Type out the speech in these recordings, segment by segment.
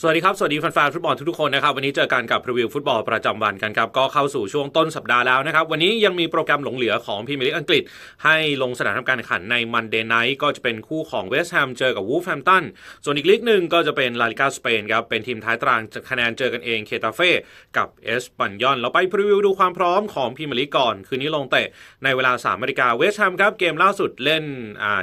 สวัสดีครับ สวัสดีแฟนๆฟุตบอลทุกๆคนนะครับ วันนี้เจอกันกับรีวิวฟุตบอลประจำวันกันครับ ก็เข้าสู่ช่วงต้นสัปดาห์แล้วนะครับ วันนี้ยังมีโปรแกรมหลงเหลือของพรีเมียร์ลีกอังกฤษ ให้ลงสนามทำการแข่งขันในมันเดย์ไนท์ก็จะเป็นคู่ของเวสต์แฮมเจอกับวูฟแฮมตันส่วนอีกลีกหนึ่งก็จะเป็นลาลิกาสเปนครับ เป็นทีมท้ายตารางคะแนนเจอกันเองเคตาเฟ่กับเอสปันยอนเราไปพรีวิวดูความพร้อมของพรีเมียร์ลีกก่อนคืนนี้ลงเตะในเวลา3นาฬิกาเวสต์แฮมครับเกมล่าสุดเล่น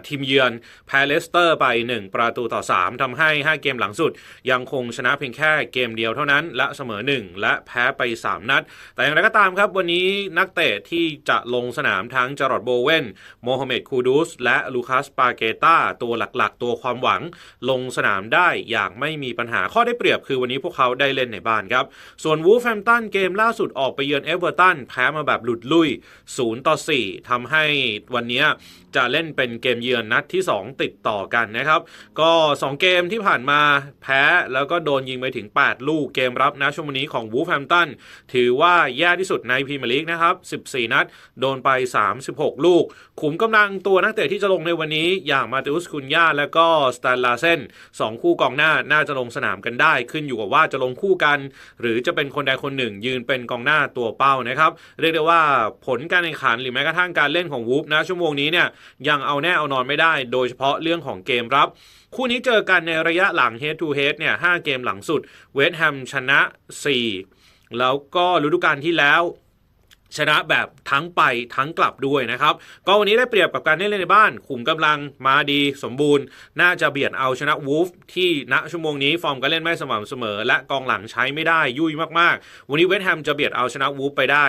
ทีมเยือนแพ้เลสเตอร์ไป 1 ประตูต่อ 3ทำให้ 5 เกมหลังสุดยังคงชนะเพียงแค่เกมเดียวเท่านั้น และเสมอ 1 และแพ้ไป 3 นัด แต่อย่างไรก็ตามครับ วันนี้นักเตะที่จะลงสนามทั้งจารอดโบเวนโมฮัมเหม็ดคูดูสและลูคัสปาเกตาตัวหลักๆ ตัวความหวัง ลงสนามได้อย่างไม่มีปัญหาข้อได้เปรียบคือวันนี้พวกเขาได้เล่นในบ้านครับ ส่วนวูฟแฮมตันเกมล่าสุดออกไปเยือนเอเวอร์ตันแพ้มาแบบหลุดลุย0ต่อ4ทำให้วันนี้จะเล่นเป็นเกมเยือนนัดที่ 2 ติดต่อกันนะครับ ก็ 2 เกมที่ผ่านมาแพ้แล้วก็โดนยิงไปถึง 8 ลูกเกมรับนะช่วงวันนี้ของวูฟแฮมตันถือว่าแย่ที่สุดในพรีเมียร์ลีกนะครับ 14 นัด โดนไป 36 ลูก ขุมกำลังตัวนักเตะที่จะลงในวันนี้อย่างมาติอุสคุนยาและก็สแตนลาเซนสองคู่กองหน้าน่าจะลงสนามกันได้ ขึ้นอยู่กับว่าจะลงคู่กัน หรือจะเป็นคนใดคนหนึ่ง ยืนเป็นกองหน้าตัวเป้านะครับเรียกได้ว่าผลการแข่งขันหรือแม้กระทั่งการเล่นของวูฟนะชั่วโมงนี้เนี่ยยังเอาแน่เอานอนไม่ได้ โดยเฉพาะเรื่องของเกมรับ คู่นี้เจอกันในระยะหลัง head to head เนี่ย5 เกมหลังสุด เวสต์แฮมชนะ 4 แล้วก็ฤดูกาลที่แล้วชนะแบบทั้งไปทั้งกลับด้วยนะครับ ก็วันนี้ได้เปรียบกับการเล่นในบ้าน ขุมกำลังมาดีสมบูรณ์ น่าจะเบียดเอาชนะวูฟที่ณชั่วโมงนี้ฟอร์มการเล่นไม่สม่ำเสมอ และกองหลังใช้ไม่ได้ยุ่ยมากๆ วันนี้เวสต์แฮมจะเบียดเอาชนะวูฟไปได้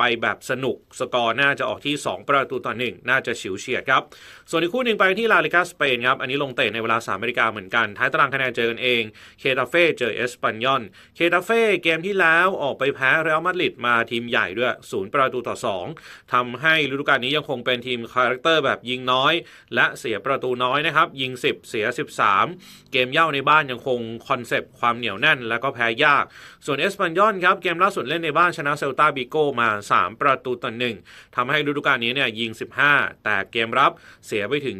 ไปแบบสนุกสกอร์น่าจะออกที่ 2 ประตูต่อหนึ่งน่าจะฉิวเฉียดครับ ส่วนอีกคู่หนึ่งไปที่ลาลิกาสเปนครับ อันนี้ลงเตะในเวลา3นาฬิกาเหมือนกัน ท้ายตารางคะแนนเจอกันเอง เคตาเฟ่เจอเอสปันยอน เคตาเฟ่เกมที่แล้วออกไปแพ้เรอัลมาดริดมาทีมใหญ่ด้วยศูนย์ประตูต่อ 2ทำให้ฤดูกาลนี้ยังคงเป็นทีมคาแรคเตอร์แบบยิงน้อย และเสียประตูน้อยนะครับ ยิง 10 เสีย 13 เกมเย่าในบ้านยังคงคอนเซปต์ความเหนียวแน่น แล้วก็แพ้ยาก ส่วนเอสปันยอนครับเกมล่าสุดเล่นในบ้านชนะเซลตาบิโกมา3 ประตูต่อหนึ่งทำให้ฤดูกาลนี้เนี่ยยิง 15 แต่เกมรับเสียไปถึง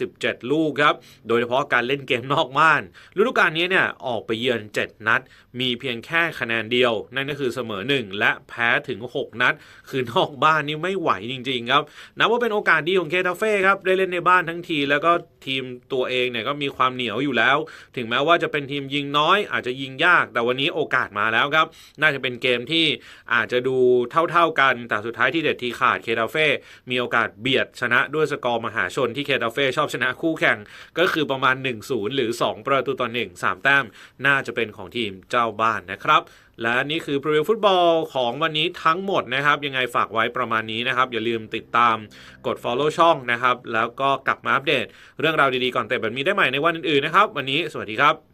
27 ลูกครับโดยเฉพาะการเล่นเกมนอกบ้านฤดูกาลนี้เนี่ยออกไปเยือน 7 นัด มีเพียงแค่คะแนนเดียว นั่นก็คือเสมอ 1 และแพ้ถึง 6 นัด คือนอกบ้านนี่ไม่ไหวจริงๆครับนับว่าเป็นโอกาสดีของเคทาเฟ่ครับได้เล่นในบ้านทั้งที แล้วก็ทีมตัวเองเนี่ยก็มีความเหนียวอยู่แล้ว ถึงแม้ว่าจะเป็นทีมยิงน้อย อาจจะยิงยากแต่วันนี้โอกาสมาแล้วครับ น่าจะเป็นเกมที่อาจจะดูเท่าๆกัน แต่สุดท้ายที่เด็ดทีขาดเคทาเฟ่ มีโอกาสเบียดชนะด้วยสกอร์มหาชนที่เคทาเฟ่ชอบชนะคู่แข่ง ก็คือประมาณ 1-0 หรือ 2 ประตูต่อ1 3 แต้ม น่าจะเป็นของทีมเจ้าบ้านนะครับและนี่คือพรีวิวฟุตบอลของวันนี้ทั้งหมดนะครับ ยังไงฝากไว้ประมาณนี้นะครับ อย่าลืมติดตามกด follow ช่องนะครับ แล้วก็กลับมาอัปเดต เรื่องราวดีๆก่อนเตะแบบนี้ได้ใหม่ในวันอื่นๆนะครับ วันนี้สวัสดีครับ